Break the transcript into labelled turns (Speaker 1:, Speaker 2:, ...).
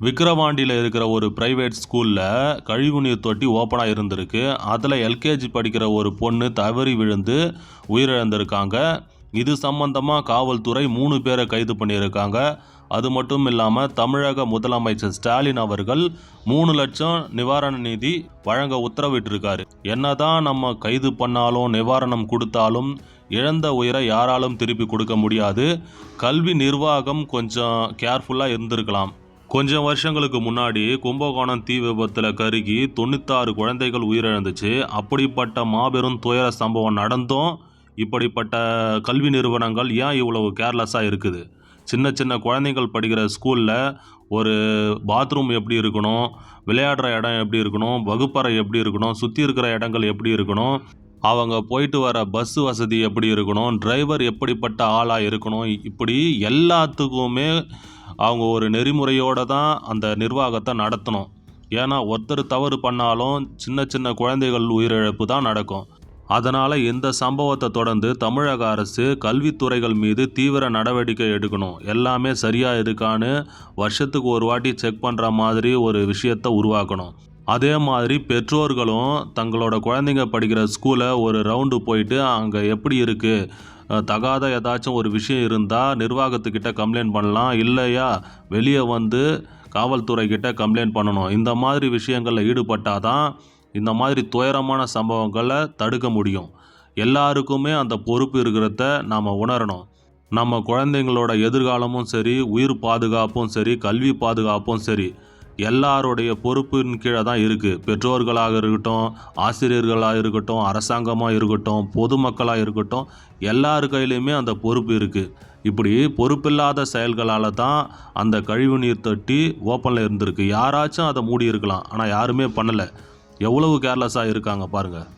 Speaker 1: விக்கிரவாண்டியில் இருக்கிற ஒரு பிரைவேட் ஸ்கூலில் கழிவுநீர் தொட்டி ஓப்பனாக இருந்திருக்கு. அதில் எல்கேஜி படிக்கிற ஒரு பொண்ணு தவறி விழுந்து உயிரிழந்திருக்காங்க. இது சம்பந்தமாக காவல்துறை மூணு பேரை கைது பண்ணியிருக்காங்க. அது மட்டும் இல்லாமல் தமிழக முதலமைச்சர் ஸ்டாலின் அவர்கள் மூணு லட்சம் நிவாரண நிதி வழங்க உத்தரவிட்டிருக்காரு. என்னதான் நம்ம கைது பண்ணாலும் நிவாரணம் கொடுத்தாலும் இழந்த உயிரை யாராலும் திருப்பி கொடுக்க முடியாது. கல்வி நிர்வாகம் கொஞ்சம் கேர்ஃபுல்லாக இருந்திருக்கலாம். கொஞ்சம் வருஷங்களுக்கு முன்னாடி கும்பகோணம் தீ விபத்தில் கருகி தொண்ணூத்தாறு குழந்தைகள் உயிரிழந்துச்சு. அப்படிப்பட்ட மாபெரும் துயர சம்பவம் நடந்தும் இப்படிப்பட்ட கல்வி நிறுவனங்கள் ஏன் இவ்வளவு கேர்லெஸ்ஸாக இருக்குது? சின்ன சின்ன குழந்தைகள் படிக்கிற ஸ்கூலில் ஒரு பாத்ரூம் எப்படி இருக்கணும் விளையாடுற இடம் எப்படி இருக்கணும் வகுப்பறை எப்படி இருக்கணும் சுற்றி இருக்கிற இடங்கள் எப்படி இருக்கணும் அவங்க போயிட்டு வர பஸ் வசதி எப்படி இருக்கணும் டிரைவர் எப்படிப்பட்ட ஆளாக இருக்கணும் இப்படி எல்லாத்துக்குமே அவங்க ஒரு நெறிமுறையோடு தான் அந்த நிர்வாகத்தை நடத்தணும். ஏன்னா ஒருத்தர் தவறு பண்ணாலும் சின்ன சின்ன குழந்தைகள் உயிரிழப்பு தான் நடக்கும். அதனால் இந்த சம்பவத்தை தொடர்ந்து தமிழக அரசு கல்வித்துறைகள் மீது தீவிர நடவடிக்கை எடுக்கணும். எல்லாமே சரியாக இருக்கான்னு வருஷத்துக்கு ஒரு வாட்டி செக் பண்ணுற மாதிரி ஒரு விஷயத்தை உருவாக்கணும். அதே மாதிரி பெற்றோர்களும் தங்களோட குழந்தைங்க படிக்கிற ஸ்கூலை ஒரு ரவுண்டு போயிட்டு அங்கே எப்படி இருக்குது தகாத ஏதாச்சும் ஒரு விஷயம் இருந்தால் நிர்வாகத்துக்கிட்ட கம்ப்ளைண்ட் பண்ணலாம். இல்லையா? வெளியே வந்து காவல்துறைக்கிட்ட கம்ப்ளைண்ட் பண்ணணும். இந்த மாதிரி விஷயங்களில் ஈடுபட்டால் தான் இந்த மாதிரி துயரமான சம்பவங்களை தடுக்க முடியும். எல்லாருக்குமே அந்த பொறுப்பு இருக்கிறத நாம் உணரணும். நம்ம குழந்தைங்களோட எதிர்காலமும் சரி உயிர் பாதுகாப்பும் சரி கல்வி பாதுகாப்பும் சரி. எல்லாருடைய பொறுப்பின் கீழே தான் இருக்குது பெற்றோர்களாக இருக்கட்டும் ஆசிரியர்களாக இருக்கட்டும் அரசாங்கமாக இருக்கட்டும் பொதுமக்களாக இருக்கட்டும் எல்லார் கையிலையுமே அந்த பொறுப்பு இருக்குது இப்படி பொறுப்பில்லாத செயல்களால் தான் அந்த கழிவுநீர் தொட்டி ஓப்பனில் இருந்திருக்கு. யாராச்சும் அதை மூடி இருக்கலாம் ஆனால் யாருமே பண்ணலை. எவ்வளவு கேர்லெஸ்ஸாக இருக்காங்க பாருங்கள்